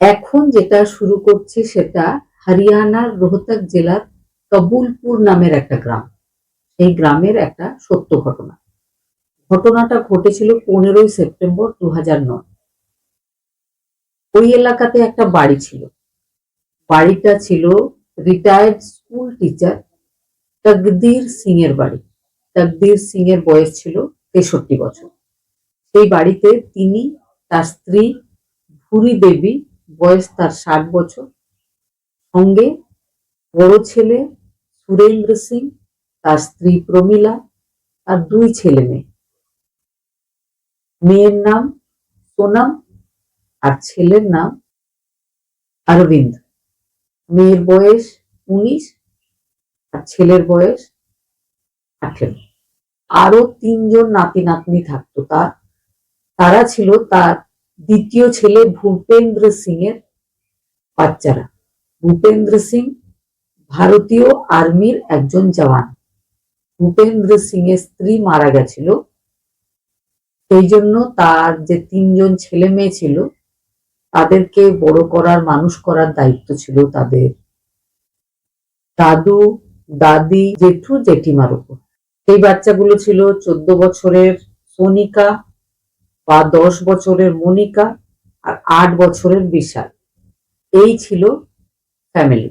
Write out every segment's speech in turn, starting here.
এখন যেটা শুরু করছি সেটা হরিয়ানার রোহতক জেলার কবুলপুর নামের একটা গ্রাম। সেই গ্রামের একটা সত্য ঘটনা। ঘটনাটা ঘটেছিল পনেরোই সেপ্টেম্বর দু হাজার নয়। ওই এলাকাতে একটা বাড়ি ছিল। বাড়িটা ছিল রিটায়ার্ড স্কুল টিচার তকদির সিং এর বাড়ি। তকদির সিং এর বয়স ছিল তেষট্টি বছর। সেই বাড়িতে তিনি তার স্ত্রী ভুরি দেবী বয়স তার ষাট বছর। সঙ্গে বড় ছেলে সুরেন্দ্র সিং, তার স্ত্রী প্রমীলা আর দুই ছেলে মেয়ে। মেয়ের নাম সোনাম আর ছেলের নাম অরবিন্দ। মেয়ের বয়স উনিশ আর ছেলের বয়স আঠেরো। আরও তিনজন নাতি নাতনি থাকতো। তার, তারা ছিল তার দ্বিতীয় ছেলে ভূপেন্দ্র সিং এর বাচ্চারা। ভূপেন্দ্র সিং ভারতীয় আর্মির একজন জওয়ান। ভূপেন্দ্র সিং এর স্ত্রী মারা গেছিল। সেই জন্য তার যে তিনজন ছেলে মেয়ে ছিল, তাদেরকে বড় করার, মানুষ করার দায়িত্ব ছিল তাদের। দাদু, দাদি, জেঠু, জেঠিমার উপর। সেই বাচ্চাগুলো ছিল চোদ্দ বছরের সোনিকা বা দশ বছরের মনিকা আর আট বছরের বিশাল। এই ছিল ফ্যামিলি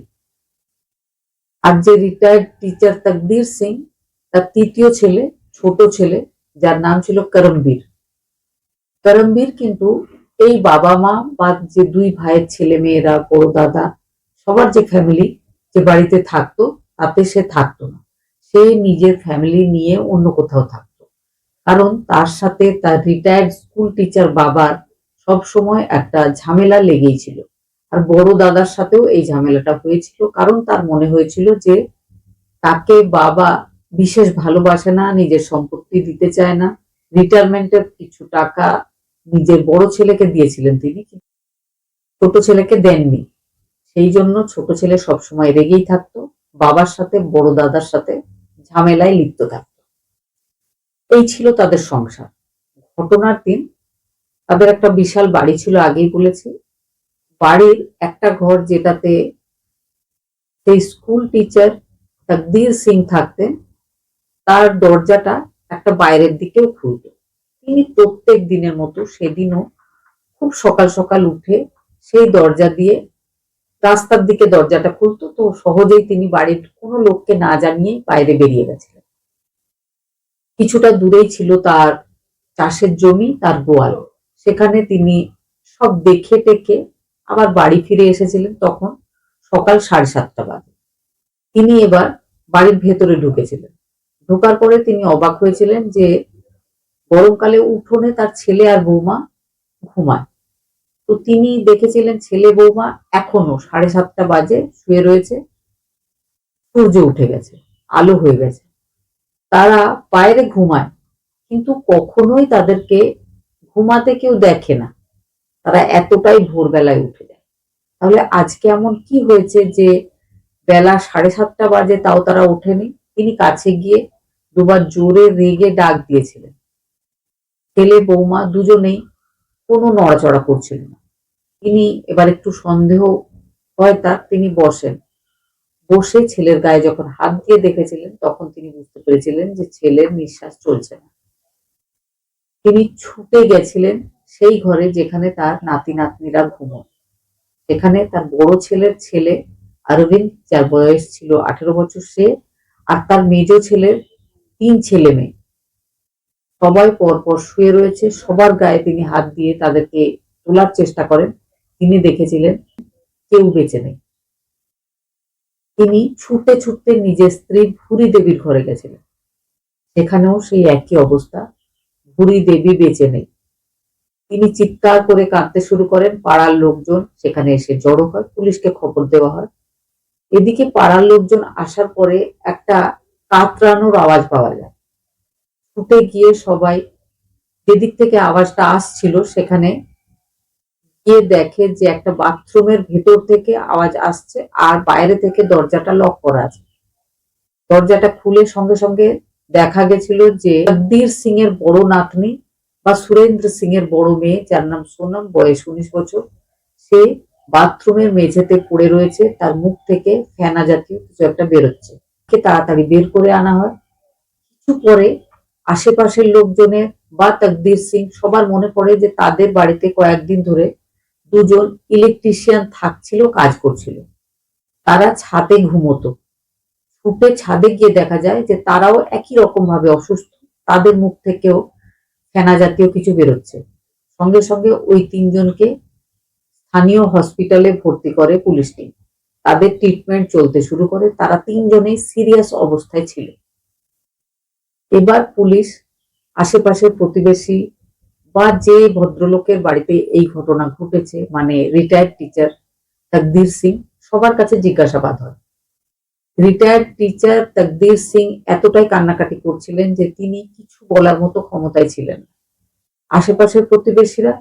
আর যে রিটায়ার্ড টিচার তকদির সিং, তার তৃতীয় ছেলে, ছোট ছেলে, যার নাম ছিল করমবীর। করমবীর কিন্তু এই বাবা মা বা যে দুই ভাইয়ের ছেলে মেয়েরা, বড় দাদা, সবার যে ফ্যামিলি যে বাড়িতে থাকতো, তাতে সে থাকতো না। সে নিজের ফ্যামিলি নিয়ে অন্য কোথাও থাকতো। কারণ তার সাথে তার রিটায়ার্ড স্কুল টিচার বাবার সব সময় একটা ঝামেলা লেগেই ছিল। আর বড় দাদার সাথেও এই ঝামেলাটা হয়েছিল। কারণ তার মনে হয়েছিল যে তাকে বাবা বিশেষ ভালোবাসে না, নিজের সম্পত্তি দিতে চায় না। রিটায়ারমেন্টের কিছু টাকা নিজের বড় ছেলেকে দিয়েছিলেন তিনি ছোট ছেলেকে দেননি। সেই জন্য ছোট ছেলে সবসময় রেগেই থাকতো। বাবার সাথে, বড় দাদার সাথে ঝামেলায় লিপ্ত থাকতো। এই ছিল তাদের সংসার। ঘটনার দিন তাদের একটা বিশাল বাড়ি ছিল, আগেই বলেছি। বাড়ির একটা ঘর যেটাতে সেই স্কুল টিচার তকদির সিং থাকতেন, তার দরজাটা একটা বাইরের দিকেও খুলতো। তিনি প্রত্যেক দিনের মতো সেদিনও খুব সকাল সকাল উঠে সেই দরজা দিয়ে রাস্তার দিকে দরজাটা খুলতো, তো সহজেই তিনি বাড়ির কোনো লোককে না জানিয়ে বাইরে বেরিয়ে গেছিলেন। কিছুটা দূরেই ছিল তার চাষের জমি, তার গোয়াল। সেখানে তিনি সব দেখে টেকে আবার বাড়ি ফিরে এসেছিলেন তখন সকাল সাড়ে সাতটা বাজে। তিনি এবার বাড়ির ভেতরে ঢুকেছিলেন। ঢোকার পরে তিনি অবাক হয়েছিলেন যে গরমকালে উঠোনে তার ছেলে আর বৌমা ঘুমায়। তো তিনি দেখেছিলেন ছেলে বৌমা এখনও সাড়ে সাতটা বাজে, শুয়ে রয়েছে। সূর্য উঠে গেছে, আলো হয়ে গেছে। তারা বাইরে ঘুমায়, কিন্তু কখনোই তাদেরকে ঘুমাতে কেউ দেখে না। তারা এতটাই ভোরবেলায় উঠে যায়। তাহলে আজকে এমন কি হয়েছে যে বেলা সাড়ে সাতটা বাজে তাও তারা ওঠেনি? তিনি কাছে গিয়ে দুবার জোরে রেগে ডাক দিয়েছিলেন। ছেলে, বৌমা দুজনেই কোনো নড়াচড়া করছিল না। তিনি এবার একটু সন্দেহ হয় তার তিনি বসেন। বসে ছেলের গায়ে যখন হাত দিয়ে দেখেছিলেন, তখন তিনি বুঝতে পেরেছিলেন যে ছেলের নিঃশ্বাস চলছে না। তিনি ছুটে গেছিলেন সেই ঘরে যেখানে তার নাতি নাতনিরা ঘুমোয় সেখানে তার বড় ছেলের ছেলে অরবিন্দ যার বয়স ছিল আঠেরো বছর, সে আর তার মেজ ছেলের তিন ছেলে মেয়ে। সবাই পরপর শুয়ে রয়েছে। সবার গায়ে তিনি হাত দিয়ে তাদেরকে তোলার চেষ্টা করেন। তিনি দেখেছিলেন কেউ বেঁচে নেই। তিনি ছুটে ছুটতে নিজের স্ত্রী ভুরি দেবীর ঘরে গেছিলেন। সেখানেও সেই একই অবস্থা, ভুরি দেবী বেঁচে নেই। তিনি চিৎকার করে কাঁদতে শুরু করেন, পাড়ার লোকজন সেখানে এসে জড়ো হয়, পুলিশকে খবর দেওয়া হয়। এদিকে পাড়ার লোকজন আসার পরে একটা কাতরানোর আওয়াজ পাওয়া যায়। ছুটে গিয়ে সবাই যেদিক থেকে আওয়াজটা আসছিল, সেখানে গিয়ে দেখে যে একটা বাথরুমের ভেতর থেকে আওয়াজ আসছে আর বাইরে থেকে দরজাটা লক করা আছে। দরজাটা খুলে সঙ্গে সঙ্গে দেখা গেছিল যে জগদীর সিং এর বড় নাতনি বা সুরেন্দ্র সিং এর বড় মেয়ে, যার নাম সোনম, বয়স উনিশ বছর। সে বাথরুমের মেঝেতে পড়ে রয়েছে, তার মুখ থেকে ফেনা জাতীয় কিছু একটা বেরোচ্ছে। কে তাড়াতাড়ি বের করে আনা হয়। কিছু পরে আশেপাশের লোকজনের বা তকদির সিং সবার মনে পড়ে যে তাদের বাড়িতে কয়েকদিন ধরে দুজন ইলেকট্রিশিয়ান থাকছিল, কাজ করছিল। তারা ছাদে ঘুমোতো। ছুটে ছাদে গিয়ে দেখা যায় যে তারাও একই রকম ভাবে অসুস্থ। তাদের মুখ থেকেও ফেনা জাতীয় কিছু বেরোচ্ছে। সঙ্গে সঙ্গে ওই তিনজনকে স্থানীয় হসপিটালে ভর্তি করে পুলিশ টিম। তাদের ট্রিটমেন্ট চলতে শুরু করে। তারা তিনজনেই সিরিয়াস অবস্থায় ছিল। এবার পুলিশ আশেপাশের প্রতিবেশী বা যে ভদ্রলোকের বাড়িতে এই ঘটনা ঘটেছে মানে রিটায়ার্ড টিচার তকদির সিং, সবার কাছে জিজ্ঞাসাবাদ হয়। রিটায়ার্ড টিচার তকদির সিং এতটাই কান্নাকাটি করছিলেন যে তিনি কিছু বলার মতো ক্ষমতায় ছিলেন আশেপাশের প্রতিবেশীরা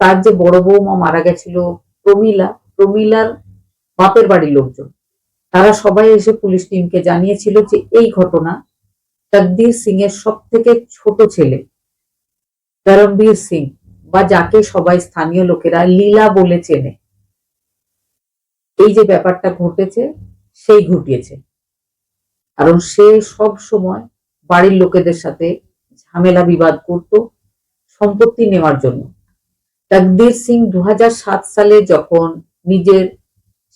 তার যে বড় বৌমা মারা গেছিল প্রমিলা, প্রমিলার বাপের বাড়ির লোকজন, তারা সবাই এসে পুলিশ টিমকে জানিয়েছিল যে এই ঘটনা তকদির সিং এর সব থেকে ছোট ছেলে করমবীর সিং বা যাকে সবাই স্থানীয় লোকেরা লীলা বলে চেনে। এই যে ব্যাপারটা ঘটেছে, সেই ঘটিয়েছে। কারণ সে সব সময় বাড়ির লোকেদের সাথে ঝামেলা বিবাদ করত, সম্পত্তি নেওয়ার জন্য। তকদির সিং দু হাজার সাত সালে যখন নিজের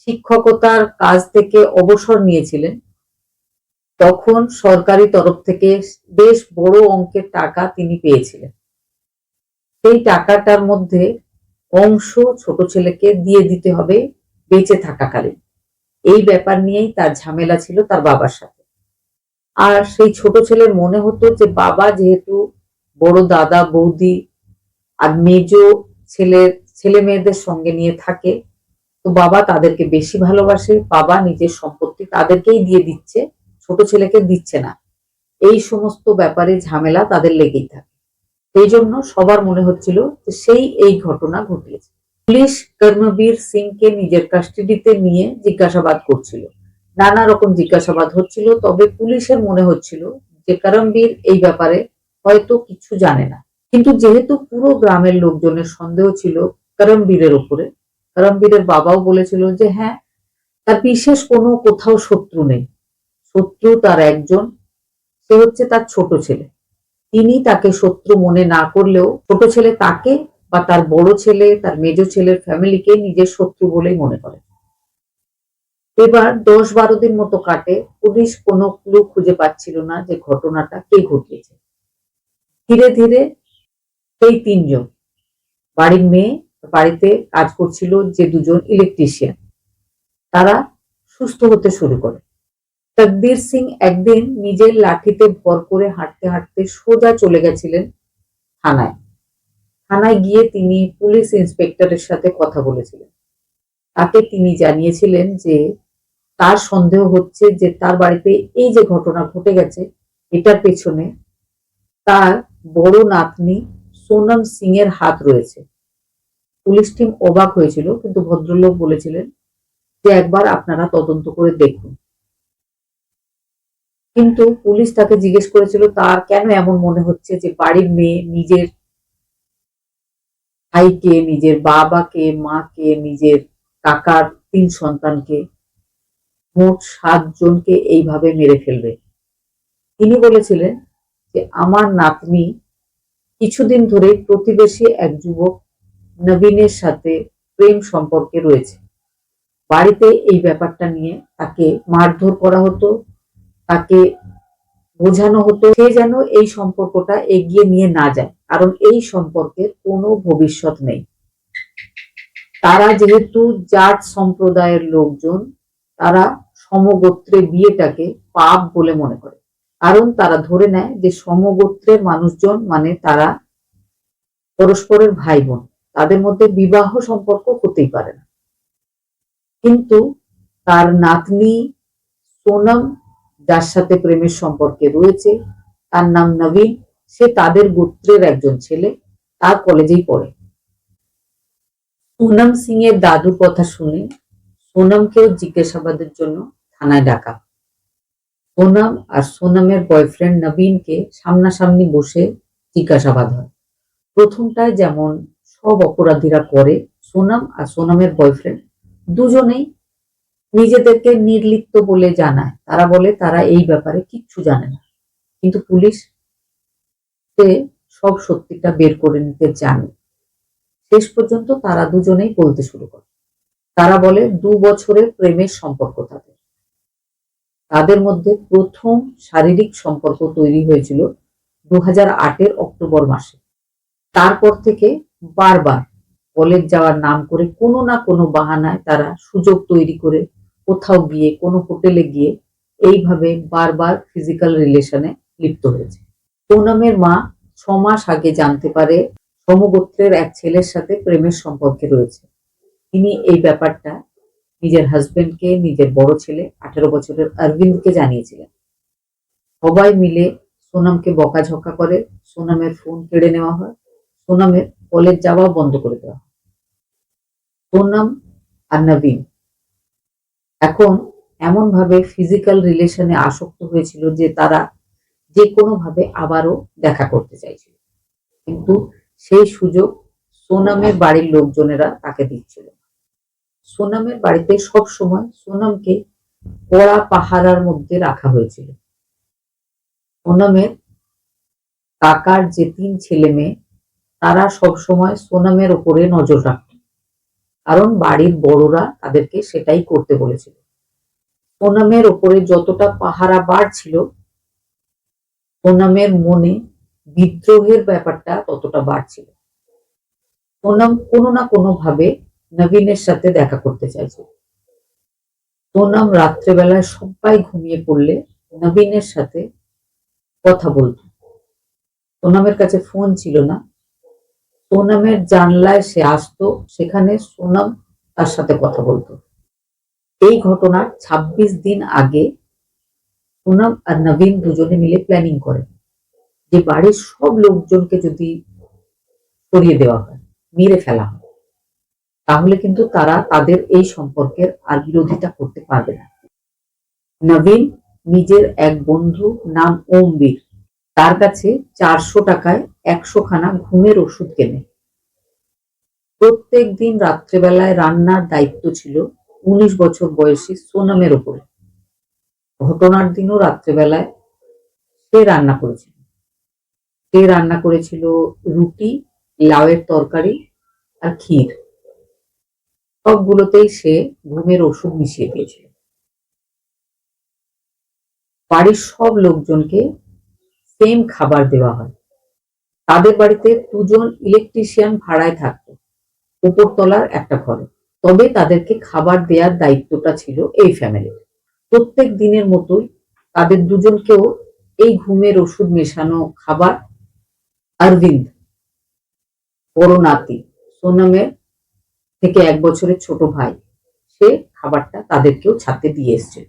শিক্ষকতার কাজ থেকে অবসর নিয়েছিলেন, তখন সরকারি তরফ থেকে বেশ বড় অঙ্কের টাকা তিনি পেয়েছিলেন। সেই টাকাটার মধ্যে অংশ ছোট ছেলেকে দিয়ে দিতে হবে বেঁচে থাকাকালীন। এই ব্যাপার নিয়েই তার ঝামেলা ছিল তার বাবার সাথে। আর সেই ছোট ছেলের মনে হতো যে বাবা যেহেতু বড় দাদা, বৌদি আর মেজ ছেলের, ছেলে মেয়েদের সঙ্গে নিয়ে থাকে, তো বাবা তাদেরকে বেশি ভালোবাসে, বাবা নিজের সম্পত্তি তাদেরকেই দিয়ে দিচ্ছে, ছোট ছেলেকে দিচ্ছে না। এই সমস্ত ব্যাপারে ঝামেলা তাদের লেগেই থাকে। সেই জন্য সবার মনে হচ্ছিল যে সেই এই ঘটনা ঘটিয়েছে। পুলিশ কর্মবীর সিংকে নিজের কাস্টাডিতে নিয়ে জিজ্ঞাসাবাদ করছিল। নানা রকম জিজ্ঞাসাবাদ হচ্ছিল, তবে পুলিশের মনে হচ্ছিল যে করমবীর এই ব্যাপারে হয়তো কিছু জানে না। কিন্তু যেহেতু পুরো গ্রামের লোকজনের সন্দেহ ছিল করমবীরের উপরে করমবীরের বাবাও বলেছিল যে হ্যাঁ তার বিশেষ কোনো কোথাও শত্রু নেই। শত্রু তার একজন, সে হচ্ছে তার ছোট ছেলে। তিনি তাকে শত্রু মনে না করলেও ছোট ছেলে তাকে বা তার বড় ছেলে, তার মেজ ছেলের ফ্যামিলিকে নিজের শত্রু বলেই মনে করে। এবার দশ বারো দিন মতো কাটে, পুলিশ কোনো ক্লু খুঁজে পাচ্ছিল না যে ঘটনাটা কে ঘটিয়েছে। ধীরে ধীরে সেই তিনজন, বাড়ির মেয়ে, বাড়িতে কাজ করছিল যে দুজন ইলেকট্রিশিয়ান তারা সুস্থ হতে শুরু করে। তকদির সিং একদিন নিজের লাঠিতে ভর করে হাঁটতে হাঁটতে সোজা চলে গেছিলেন থানায়। থানায় গিয়ে তিনি পুলিশ ইন্সপেক্টরের সাথে কথা বলেছিলেন। তাকে তিনি জানিয়েছিলেন যে তার সন্দেহ হচ্ছে যে তার বাড়িতে এই যে ঘটনা ঘটে গেছে, এটার পেছনে তার বড় নাতনি সোনম সিং এর হাত রয়েছে। পুলিশ টিম অবাক হয়েছিল, কিন্তু ভদ্রলোক বলেছিলেন যে একবার আপনারা তদন্ত করে দেখুন। কিন্তু পুলিশ তাকে জিজ্ঞেস করেছিল, তার কেন এমন মনে হচ্ছে যে বাড়ির মেয়ে নিজের ভাইকে, নিজের বাবাকে, মাকে, নিজের কাকার তিন সন্তানকে মোট সাত জনকে এইভাবে মেরে ফেলবে। তিনি বলেছিলেন যে, আমার নাতনি কিছুদিন ধরে প্রতিবেশী এক যুবক নবীনের সাথে প্রেম সম্পর্কে রয়েছে। বাড়িতে এই ব্যাপারটা নিয়ে তাকে মারধর করা হতো তাকে বোঝানো হতো সে যেন এই সম্পর্কটা এগিয়ে নিয়ে না যায়। কারণ এই সম্পর্কের কোনো ভবিষ্যৎ নেই। তারা যেহেতু জাট সম্প্রদায়ের লোকজন, তারা সমগোত্রে বিয়েটাকে পাপ বলে মনে করে। কারণ তারা ধরে নেয় যে সমগোত্রের মানুষজন মানে তারা পরস্পরের ভাই বোন তাদের মধ্যে বিবাহ সম্পর্ক হতেই পারে না। কিন্তু তার নাতনি সোনম যার সাথে প্রেমের সম্পর্কে রয়েছে। তার নাম নবীন। সে তাদের গোত্রের একজন ছেলে। তার কলেজেই পড়ে। সোনম সিং এর দাদুর কথা শুনে সোনমকেও জিজ্ঞাসাবাদের জন্য থানায় ডাকা। সোনাম আর সোনামের বয়ফ্রেন্ড নবীনকে সামনাসামনি বসে জিজ্ঞাসাবাদ হয়। প্রথমটায় যেমন সব অপরাধীরা করে, সোনাম আর সোনামের বয়ফ্রেন্ড দুজনেই নিজেদেরকে নির্লিপ্ত বলে জানায়। তারা বলে, তারা এই ব্যাপারে কিচ্ছু জানে না। কিন্তু পুলিশ সব সত্যিটা বের করে নিতে জানে। শেষ পর্যন্ত তারা দুজনেই বলতে শুরু করে। তারা বলে, দু বছরের প্রেমের সম্পর্ক তাদের। তাদের মধ্যে প্রথম শারীরিক সম্পর্ক তৈরি হয়েছিল দু হাজার আটের অক্টোবর মাসে। তারপর থেকে বারবার কলেজ যাওয়ার নাম করে কোনো না কোনো বাহানায় তারা সুযোগ তৈরি করে কোথাও গিয়ে, কোনো হোটেলে গিয়ে এইভাবে বারবার ফিজিক্যাল রিলেশনে লিপ্ত হয়েছে। পুনমের মা ছ মাস আগে জানতে পারে সমগোত্রের এক ছেলের সাথে প্রেমের সম্পর্কে রয়েছে। তিনি এই ব্যাপারটা নিজের হাজবেন্ডকে নিজের বড় ছেলে, আঠেরো বছরের অরবিন্দকে জানিয়েছিলেন। সবাই মিলে সোনামকে বকাঝকা করে, সোনামের ফোন কেড়ে নেওয়া হয়, সোনামের কলেজ যাওয়া বন্ধ করে দেওয়া হয়। সোনাম আর নবীন এখন এমন ভাবে ফিজিক্যাল রিলেশনে আসক্ত হয়েছিল যে তারা যে কোনো ভাবে আবারও দেখা করতে চাইছিল। কিন্তু সেই সুযোগ সোনামের বাড়ির লোকজনেরা তাকে দিচ্ছিল সোনামের বাড়িতে সব সময় সোনামকে কড়া পাহারার মধ্যে রাখা হয়েছিল। সোনামের কাকার যে তিন ছেলে মেয়ে তারা সব সময় সোনামের ওপরে নজর রাখত। কারণ বাড়ির বড়রা তাদেরকে সেটাই করতে বলেছিল। সোনামের ওপরে যতটা পাহারা বাড়ছিল সোনামের মনে বিদ্রোহের ব্যাপারটা ততটা বাড়ছিল সোনাম কোনো না কোনো ভাবে নবীনের সাথে দেখা করতে চাইছে সোনাম রাত্রেবেলায় সবাই ঘুমিয়ে পড়লে নবীনের সাথে কথা বলতো। সোনামের কাছে ফোন ছিল না। সোনামের জানলায় সে আসতো, সেখানে সোনাম তার সাথে কথা বলতো। এই ঘটনার ২৬ দিন আগে সোনাম আর নবীন দুজনে মিলে প্ল্যানিং করে যে বাড়ির সব লোকজনকে যদি সরিয়ে দেওয়া হয়, মেরে ফেলা হয়, তাহলে কিন্তু তারা তাদের এই সম্পর্কের আর বিরোধিতা করতে পারবে না। নবীন নিজের এক বন্ধু নাম ওমবীর। তার কাছে চারশো টাকায় একশো খানা ঘুমের ওষুধ কেনে। প্রত্যেক দিন রাত্রেবেলায় রান্নার দায়িত্ব ছিল উনিশ বছর বয়সী সোনামের ওপরে। ঘটনার দিনও রাত্রেবেলায় সে রান্না করেছিল। সে রান্না করেছিল রুটি, লাউয়ের তরকারি আর ক্ষীর। সবগুলোতেই সে ঘুমের ওষুধ মিশিয়ে দিয়েছিল। বাড়ির সব লোকজনকে সেম খাবার দেওয়া হয়। তাদের বাড়িতে দুজন ইলেকট্রিশিয়ান ভাড়ায় থাকতো, উপরতলার একটা ঘরে। তবে তাদেরকে খাবার দেওয়ার দায়িত্বটা ছিল এই ফ্যামিলির প্রত্যেক দিনের মতোই তাদের দুজনকেও এই ঘুমের ওষুধ মেশানো খাবার, অরবিন্দ, বড় নাতি, সোনামের থেকে এক বছরের ছোট ভাই, সে খাবারটা তাদেরকেও ছাড়তে দিয়ে এসছে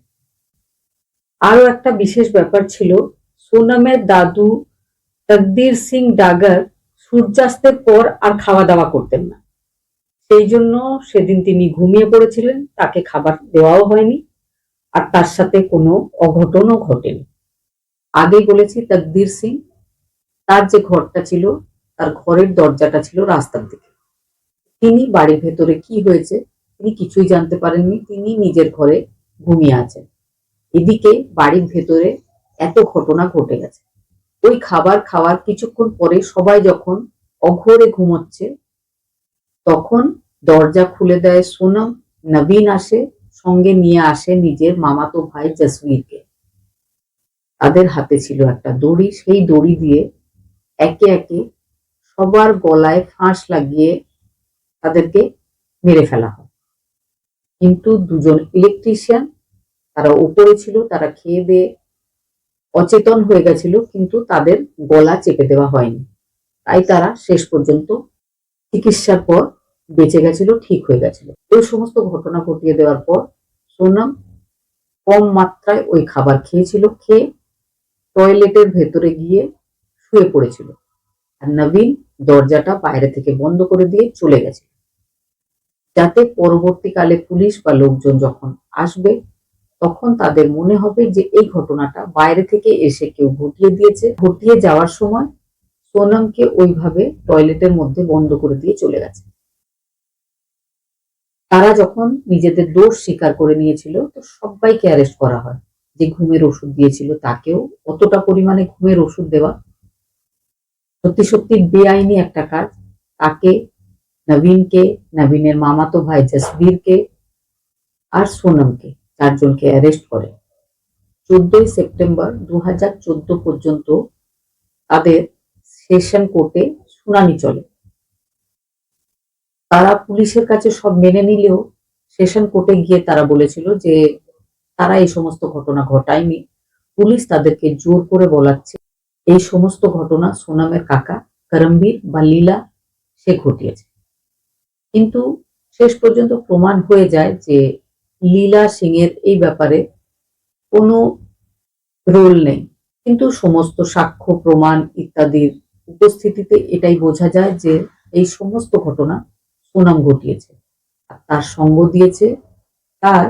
আরও একটা বিশেষ ব্যাপার ছিল সোনামের দাদু তকদির সিং ডাগার সূর্যাস্তের পর আর খাওয়া দাওয়া করতেন না। সেই জন্য সেদিন তিনি ঘুমিয়ে পড়েছিলেন, তাকে খাবার দেওয়াও হয়নি আর তার সাথে কোনো অঘটনও ঘটেনি। আগে বলেছি তকদির সিং, তার যে ঘরটা ছিল, তার ঘরের দরজাটা ছিল রাস্তার দিকে। তিনি বাড়ির ভেতরে কি হয়েছে, তিনি কিছুই জানতে পারেননি, তিনি নিজের ঘরে ঘুমিয়ে আছেন। এদিকে বাড়ির ভেতরে এত ঘটনা ঘটে গেছে। ওই খাবার খাওয়ার কিছুক্ষণ পরে সবাই যখন অঘরে ঘুমোচ্ছে, তখন দরজা খুলে দেয় সোনম, নবীন আসে, সঙ্গে নিয়ে আসে নিজের মামাতো ভাই জসবীরকে। তাদের হাতে ছিল একটা দড়ি, সেই দড়ি দিয়ে একে একে সবার গলায় ফাঁস লাগিয়ে তাদেরকে মেরে ফেলা হয়। কিন্তু দুজন ইলেকট্রিশিয়ান তারা উপরে ছিল, তারা খেয়ে দিয়ে অচেতন হয়ে গেছিল, কিন্তু তাদের গলা চেপে দেওয়া হয়নি। তাই তারা শেষ পর্যন্ত চিকিৎসার পর বেঁচে গেছিল, ঠিক হয়ে গেছিল। এই সমস্ত ঘটনা ঘটিয়ে দেওয়ার পর সোনাম কম মাত্রায় ওই খাবার খেয়েছিল, খেয়ে টয়লেটের ভেতরে গিয়ে শুয়ে পড়েছিল। আর নবীন দরজাটা বাইরে থেকে বন্ধ করে দিয়ে চলে গেছে। যাতে পরবর্তীকালে পুলিশ বা লোকজন যখন আসবে তখন তাদের মনে হবে যে এই ঘটনাটা বাইরে থেকে এসে কেউ ঘটিয়ে দিয়েছে। ঘটিয়ে যাওয়ার সময় সোনামকে ওইভাবে টয়লেটের মধ্যে বন্ধ করে দিয়ে চলে গেছে। তারা যখন নিজেদের দোষ স্বীকার করে নিয়েছিল, তো সবাইকে অ্যারেস্ট করা হয়। যে ঘুমের ওষুধ দিয়েছিল তাকেও অতটা পরিমাণে ঘুমের ওষুধ দেওয়া। সত্যি সত্যি বেআইনি একটা কাজ। তাকে, নবীনকে, নবীনের মামাতো ভাই জসবীরকে আর সোনমকে। চারজনকে অ্যারেস্ট করে। চোদ্দই সেপ্টেম্বর দু পর্যন্ত তাদের সেশন কোর্টে শুনানি চলে। তারা পুলিশের কাছে সব মেনে নিলেও সেশন কোর্টে গিয়ে তারা বলেছিল যে তারা এই সমস্ত ঘটনা ঘটায়নি। পুলিশ তাদেরকে জোর করে বলাচ্ছে, এই সমস্ত ঘটনা সোনামের কাকা, করমবীর বা লীলা, সে ঘটিয়েছে। কিন্তু শেষ পর্যন্ত প্রমাণ হয়ে যায় যে লীলা সিং এর এই ব্যাপারে কোনো রোল নেই। কিন্তু সমস্ত সাক্ষ্য, প্রমাণ ইত্যাদির উপস্থিতিতে এটাই বোঝা যায় যে এই সমস্ত ঘটনা সুনাম ঘটিয়েছে। আর তার সঙ্গ দিয়েছে তার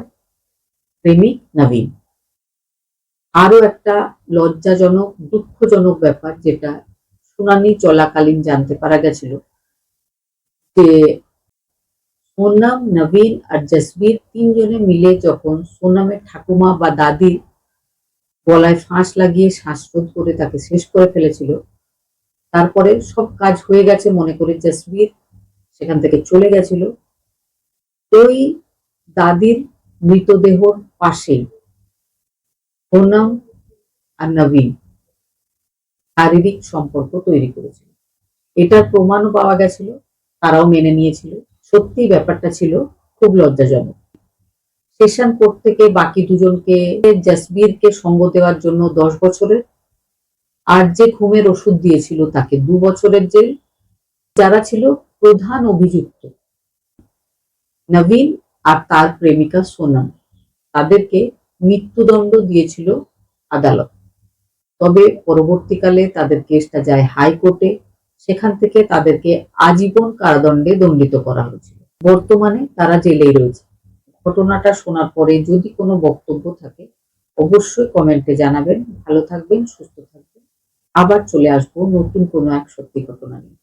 প্রেমিক নবীন। আরও একটা লজ্জাজনক, দুঃখজনক ব্যাপার যেটা শুনানি চলাকালীন জানতে পারা গেছিল যে সোনাম, নবীন আর জসবীর তিনজনে মিলে যখন সোনামের ঠাকুমা বা দাদি গলায় ফাঁস লাগিয়ে শ্বাসরোধ করে তাকে শেষ করে ফেলেছিল, তারপরে সব কাজ হয়ে গেছে মনে করে জসবীর সেখান থেকে চলে গেছিল। ওই দাদির মৃতদেহর পাশেই, সোনাম আর নবীন শারীরিক সম্পর্ক তৈরি করেছিল। এটার প্রমাণও পাওয়া গেছিল, তারাও মেনে নিয়েছিল। সত্যি ব্যাপারটা ছিল খুব লজ্জাজনক। সেশন কোর্ট থেকে বাকি দুজনকে, জসবীরকে সঙ্গ দেওয়ার জন্য দশ বছরের, আর যে ঘুমের ওষুধ দিয়েছিল তাকে দু বছরের জেল। যারা ছিল প্রধান অভিযুক্ত, নবীন আর তার প্রেমিকা সোনাম, তাদেরকে মৃত্যুদণ্ড দিয়েছিল আদালত। তবে পরবর্তীকালে তাদের কেসটা যায় হাইকোর্টে সেখান থেকে তাদেরকে আজীবন কারাদণ্ডে দণ্ডিত করা হয়েছিল। বর্তমানে তারা জেলেই রয়েছে। ঘটনাটা শোনার পরে যদি কোনো বক্তব্য থাকে, অবশ্যই কমেন্টে জানাবেন। ভালো থাকবেন, সুস্থ থাকবেন। আবার চলে আসব নতুন কোনো এক সত্যি ঘটনা নিয়ে।